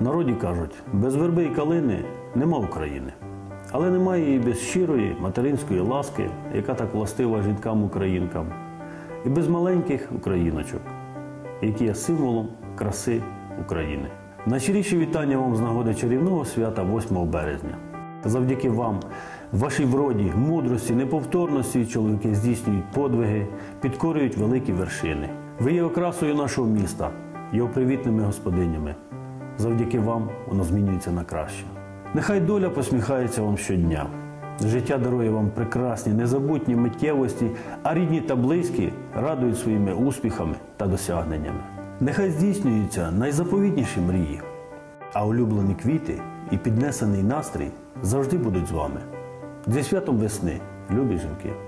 Народі кажуть, без верби і калини нема України. Але немає її без щирої материнської ласки, яка так властива жінкам-українкам, і без маленьких україночок, які є символом краси України. Найщиріші вітання вам з нагоди чарівного свята 8 березня. Завдяки вам, вашій вроді, мудрості, неповторності чоловіки здійснюють подвиги, підкорюють великі вершини. Ви є окрасою нашого міста, його привітними господинями. Завдяки вам воно змінюється на краще. Нехай доля посміхається вам щодня. Життя дарує вам прекрасні, незабутні миттєвості, а рідні та близькі радують своїми успіхами та досягненнями. Нехай здійснюються найзаповітніші мрії, а улюблені квіти і піднесений настрій завжди будуть з вами. Зі святом весни, любі жінки!